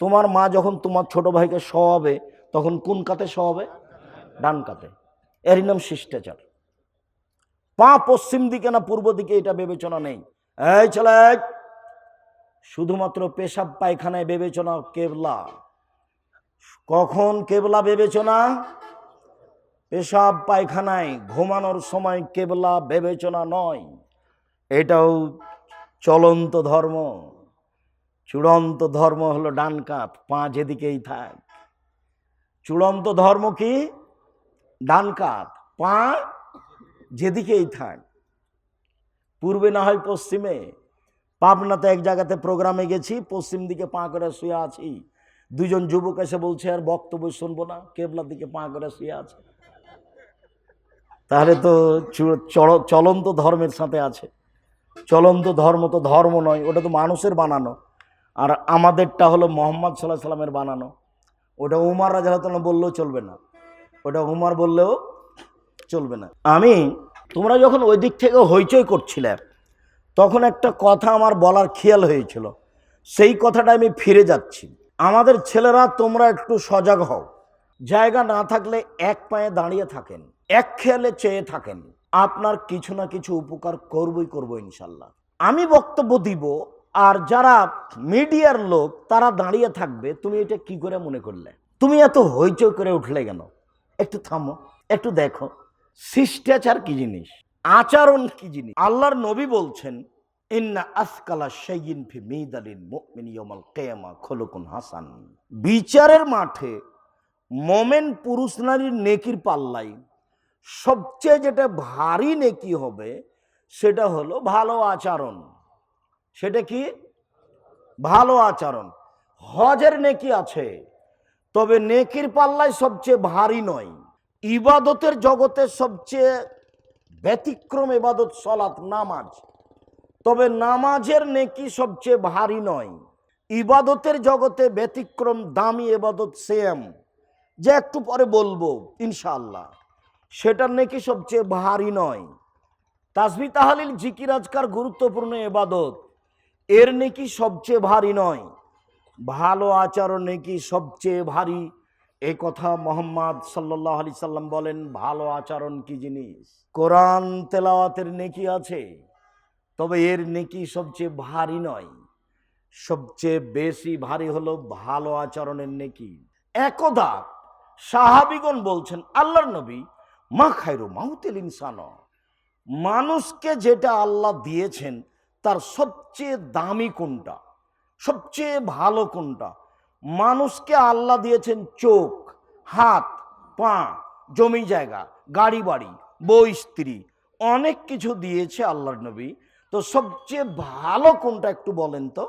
তোমার মা যখন তোমার ছোট ভাইকে শোয়াবে, তখন কোন কাতে শোয়াবে? ডান কাতে। এরই নাম শিষ্টাচার। পা পশ্চিম দিকে না পূর্ব দিকে এটা বিবেচনা নেই। এই ছেলে, শুধুমাত্র পেশাব পায়খানায় বিবেচনা কেবলা। কখন কেবলা বিবেচনা? পেশাব পায়খানায় ঘুমানোর সময় কেবলা বিবেচনা নয়। এটাও চলন্ত ধর্ম। চূড়ান্ত ধর্ম হলো ডান কাত পা যেদিকেই থাক। চূড়ান্ত ধর্ম কি? ডান কাত পা যেদিকেই থাক। পূর্বে না হয় পশ্চিমে। পাবনাতে এক জায়গাতে প্রোগ্রামে গেছি, পশ্চিম দিকে পা করে শুয়ে আছি। দুজন যুবক এসে বলছে, আর বক্তব্য শুনব না, কেবলার দিকে পা করে শুয়ে আছে। তাহলে তো চলন্ত ধর্মের সাথে আছে। চলন্ত ধর্ম তো ধর্ম নয়, ওটা তো মানুষের বানানো। আর আমাদেরটা হলো মোহাম্মদ সাল্লাহ সাল্লামের বানানো। ওটা উমার রাজা বললেও চলবে না। ওটা উমার বললেও চলবে না। আমি, তোমরা যখন ওই দিক থেকে হইচই করছিলে, তখন একটা কথা আমার বলার খেয়াল হয়েছিল। সেই কথাটা আমি ফিরে যাচ্ছি। আমাদের ছেলেরা, তোমরা একটু সজাগ হও। জায়গা না থাকলে এক পায়ে দাঁড়িয়ে থাকেন, এক খেয়ালে চেয়ে থাকেন। আপনার কিছু না কিছু উপকার করবই, করব ইনশাল্লাহ আমি বক্তব্য দিব আর যারা মিডিয়ার লোক, তারা দাঁড়িয়ে থাকবে। তুমি এটা কি করে মনে করলে? তুমি এত হইচই করে উঠলে কেন? একটু থামো, একটু দেখো। শিষ্টাচার কি জিনিস? আচরণ কি জিনিস? আল্লাহর নবী বলছেন, ইন্না আসকালা শাইইন ফি মিদালিন মুমিন ইয়াউমাল কিয়ামা খলুকুন হাসান। বিচারের মাঠে মোমেন পুরুষ নারীর নেকির পাল্লাই, সবচেয়ে যেটা ভারী নেকি হবে, সেটা হলো ভালো আচরণ। সেটা কি? ভালো আচরণ। হজের নেকি আছে, তবে নেকির পাল্লায় সবচেয়ে ভারী নয়। ইবাদতের জগতে সবচেয়ে ব্যতিক্রম ইবাদত সলাৎ, নামাজ। তবে নামাজের নেকি সবচেয়ে ভারী নয়। ইবাদতের জগতে ব্যতিক্রম, দামি এবাদত সেম। যে একটু পরে বলব, ইনশাআল্লাহ। সেটার নেকি সবচেয়ে ভারী নয়। তাসবি তাহালিল জিকির আজকার গুরুত্বপূর্ণ এবাদত এর নেকি সবচেয়ে ভারী নয়। ভালো আচরণ নেকি সবচেয়ে ভারী। এই কথা মোহাম্মদ সাল্লাহ আলি সাল্লাম বলেন, ভালো আচরণ কি জিনিস? কোরআন তেলাওয়াতের নেকি আছে, তবে এর নেকি সবচেয়ে ভারী নয়। সবচেয়ে বেশি ভারী হলো ভালো আচরণের নেকি। একদা সাহাবিগণ বলছেন, আল্লাহর নবী, মা খাইরো মাহুতেল ইনসান, মানুষকে যেটা আল্লাহ দিয়েছেন তার সবচেয়ে দামি কোনটা? সবচেয়ে ভালো কোনটা? মানুষকে আল্লাহ দিয়েছেন চোখ, হাত, পা, জমি জায়গা গাড়ি বাড়ি বউ, স্ত্রী। অনেক কিছু দিয়েছে আল্লাহর নবী। তো সবচেয়ে ভালো কোনটা একটু বলেন তো?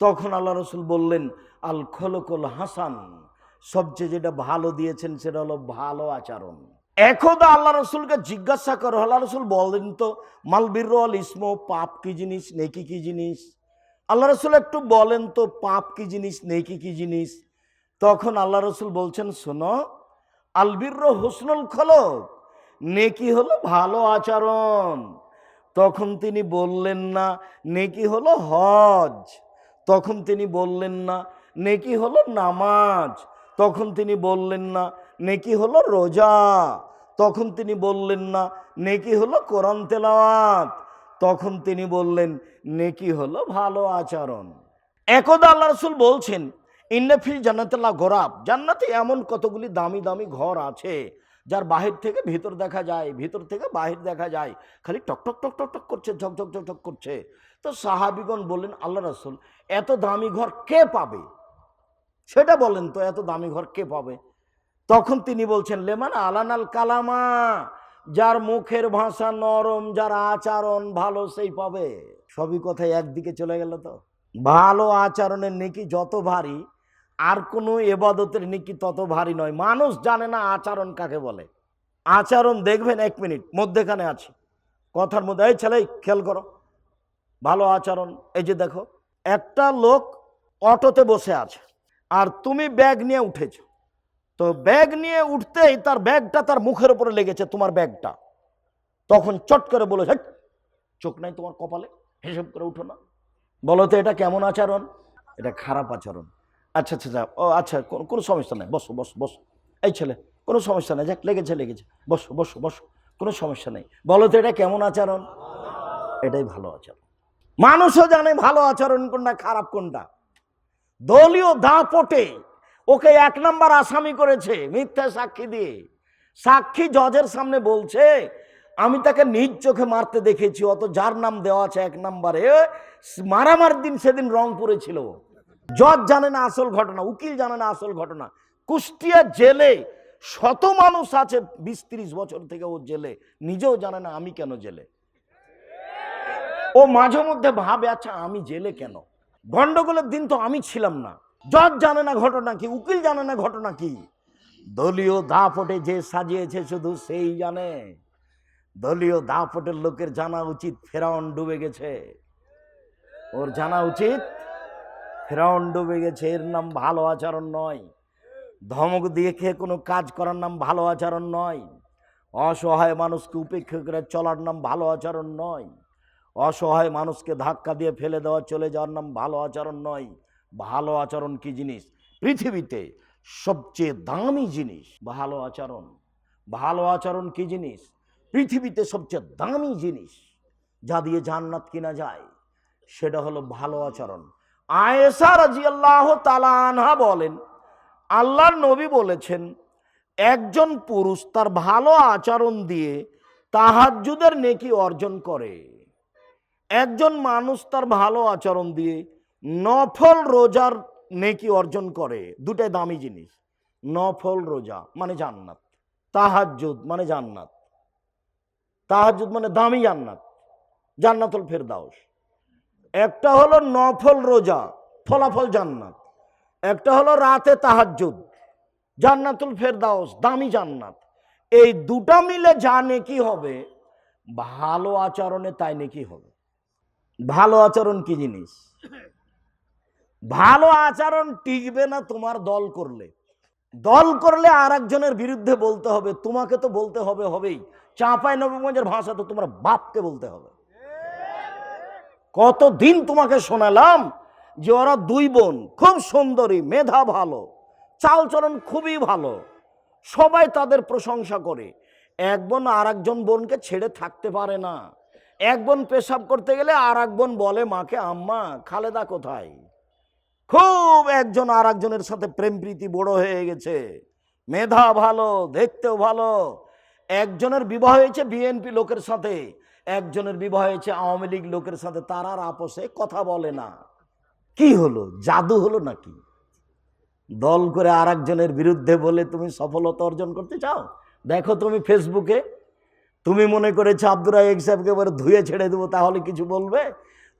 তখন আল্লাহ রসুল বললেন, আল খলকল হাসান। সবচেয়ে যেটা ভালো দিয়েছেন সেটা হলো ভালো আচরণ। একদা আল্লাহ রসুলকে জিজ্ঞাসা করো, আল্লাহ রসুল বলেন তো মালবির ইসমো, পাপ কি জিনিস, নেকি কি জিনিস? আল্লাহ রসুল একটু বলেন তো, পাপ কি জিনিস, নেকি কি জিনিস? তখন আল্লাহ রসুল বলছেন, শোনো আলবির হোসনুল খলক, নেকি হলো ভালো আচরণ। তখন তিনি বললেন না, নেকি হলো হজ। তখন তিনি বললেন না, নেকি হলো নামাজ। তখন তিনি বললেন না, নেকি হলো রোজা। তখন তিনি বললেন না, নেকি হলো কোরআন তেলাওয়াত। তখন তিনি বললেন, নেকি হলো ভালো আচরণ। একদা আল্লাহ রসুল বলছেন ইন্নাফিল জান্নাতুল্লাহ গোরাব। জান্নাতে এমন কতগুলি দামি দামি ঘর আছে, যার বাহির থেকে ভিতর দেখা যায়, ভিতর থেকে বাহির দেখা যায়, খালি টক টক টক টক করছে, ঝক ঝক ঝক ঝক করছে। তো সাহাবিগণ বললেন, আল্লাহ রসুল, এত দামি ঘর কে পাবে? সেটা বলেন তো, এত দামি ঘর কে পাবে? তখন তিনি বলছেন, লেমান আলানাল কালামা, যার মুখের ভাষা নরম, যার আচরণ ভালো, সেই পাবে। সবই কথাই একদিকে চলে গেল তো। ভালো আচরণের নেকি যত ভারী, আর কোনো এবাদতের নেকি তত ভারী নয়। মানুষ জানে না আচরণ কাকে বলে। আচরণ দেখবেন এক মিনিট, মধ্যেখানে আছে। কথার মধ্যে, এই ছেলে, খেয়াল করো, ভালো আচরণ, এই যে দেখো, একটা লোক অটোতে বসে আছে, আর তুমি ব্যাগ নিয়ে উঠেছো। তো ব্যাগ নিয়ে উঠতেই তার ব্যাগটা তার মুখের উপরে লেগেছে তোমার ব্যাগটা। তখন চট করে বলে "হেট, চোখ নাই তোমার কপালে? হিসেব করে উঠো না। বলো তো এটা কেমন আচরণ? এটা খারাপ আচরণ। আচ্ছা আচ্ছা যা ও আচ্ছা কোনো সমস্যা নেই বসো বসো বসো। এই ছেলে কোনো সমস্যা নেই যাক লেগেছে লেগেছে। বসো বসো বসো কোনো সমস্যা নেই। বলো তো এটা কেমন আচরণ? এটাই ভালো আচরণ। মানুষও জানে ভালো আচরণ কোনটা খারাপ কোনটা। দলীয় দাপটে ওকে এক নম্বর আসামি করেছে মিথ্যা সাক্ষী দিয়ে। সাক্ষী জজের সামনে বলছে, আমি তাকে নিজ চোখে মারতে দেখেছি, অত যার নাম দেওয়া আছে এক নম্বরে, মারামার দিন সেদিন রংপুরে ছিল জজ জানে না আসল ঘটনা, উকিল জানে না আসল ঘটনা। কুষ্টিয়া জেলে শত মানুষ আছে বিশ ত্রিশ বছর থেকে ও জেলে, নিজেও জানে না আমি কেন জেলে। ও মাঝে মধ্যে ভাবে আচ্ছা আমি জেলে কেন? গন্ডগোলের দিন তো আমি ছিলাম না। জজ জানে না ঘটনা কি, উকিল জানে না ঘটনা কি। দলীয় দাপটে যে সাজিয়েছে শুধু সেই জানে। দলীয় দাপটের লোকের জানা উচিত ফেরাউন ডুবে গেছে। ওর জানা উচিত ফেরাউন ডুবে গেছে, এর নাম ভালো আচরণ নয়। ধমক দিয়ে খেয়ে কোনো কাজ করার নাম ভালো আচরণ নয়। অসহায় মানুষকে উপেক্ষা করে চলার নাম ভালো আচরণ নয়। অসহায় মানুষকে ধাক্কা দিয়ে ফেলে দেওয়া, চলে যাওয়ার নাম ভালো আচরণ নয়। ভালো আচরণ কি জিনিস? পৃথিবীতে সবচেয়ে দামি জিনিস ভালো আচরণ। ভালো আচরণ কি জিনিস? পৃথিবীতে সবচেয়ে দামি জিনিস যা দিয়ে জান্নাত কিনা যায়, সেটা হলো ভালো আচরণ। আয়েসা রাজিয়াল্লাহ তালা আনহা বলেন, আল্লাহর নবী বলেছেন, একজন পুরুষ তার ভালো আচরণ দিয়ে তাহাজ্জুদের নেকি অর্জন করে। একজন মানুষ তার ভালো আচরণ দিয়ে নফল রোজার নেকি অর্জন করে, দুটাই দামি জিনিস। নফল রোজা মানে জান্নাত। তাহাজ্জুদ মানে জান্নাত। তাহাজ্জুদ মানে দামি জান্নাত। জান্নাতুল ফেরদাউস। একটা হলো নফল রোজা, ফলাফল জান্নাত। একটা হলো রাতে তাহাজ্জুদ, জান্নাতুল ফেরদাউস, দামি জান্নাত। এই দুটা মিলে যা নেকি হবে, ভালো আচরণে তাই নেকি হবে। ভালো আচরণ কি জিনিস? ভালো আচরণ টিকবে না তোমার দল করলে। দল করলে আর একজনের বিরুদ্ধে বলতে হবে, তোমাকে তো বলতে হবে হবেই। চাঁপাই নবগঞ্জের ভাষা তো তোমার বাপকে বলতে হবে। কতদিন তোমাকে শোনালাম যে ওরা দুই বোন খুব সুন্দরী, মেধা ভালো, চালচলন খুবই ভালো, সবাই তাদের প্রশংসা করে। এক বোন আর একজন বোনকে ছেড়ে থাকতে পারে না। এক বোন পেশাব করতে গেলে আর এক বোন বলে, মাকে আম্মা, খালেদা কোথায়? খুব একজন আর একজনের সাথে প্রেম প্রীতি বড় হয়ে গেছে। মেধা ভালো, দেখতেও ভালো। একজনের বিবাহ হয়েছে বিএনপি লোকের সাথে, একজনের বিবাহ হয়েছে আওয়ামী লীগ লোকের সাথে, তার আর আপোষে কথা বলে না। কি হলো? জাদু হলো নাকি? দল করে আর একজনের বিরুদ্ধে বলে তুমি সফলতা অর্জন করতে চাও? দেখো তুমি ফেসবুকে, তুমি মনে করেছ আব্দুর রাজাক সাহেবকে এবার ধুয়ে ছেড়ে দেবো, তাহলে কিছু বলবে?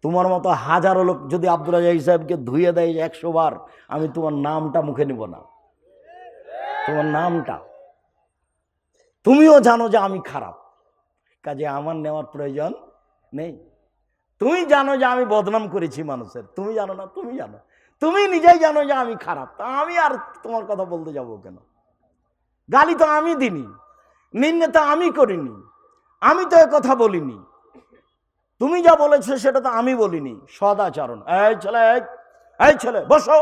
তোমার মতো হাজারো লোক যদি আব্দুর রাজাক সাহেবকে ধুয়ে দেয় একশো বার, আমি তোমার নামটা মুখে নিব না। তোমার নামটা। তুমিও জানো যে আমি খারাপ। কাজে আমার নেওয়ার প্রয়োজন নেই। তুমি জানো যে আমি বদনাম করেছি মানুষের। তুমি জানো না, তুমি জানো। তুমি নিজেই জানো যে আমি খারাপ। তা আমি আর তোমার কথা বলতে যাব কেন? গালি তো আমি দিনি নিন্দে তো আমি করিনি। আমি তো কথা বলিনি। তুমি যা বলেছ সেটা তো আমি বলিনি সদাচরণ। এই ছেলে এই, ছেলে বসো।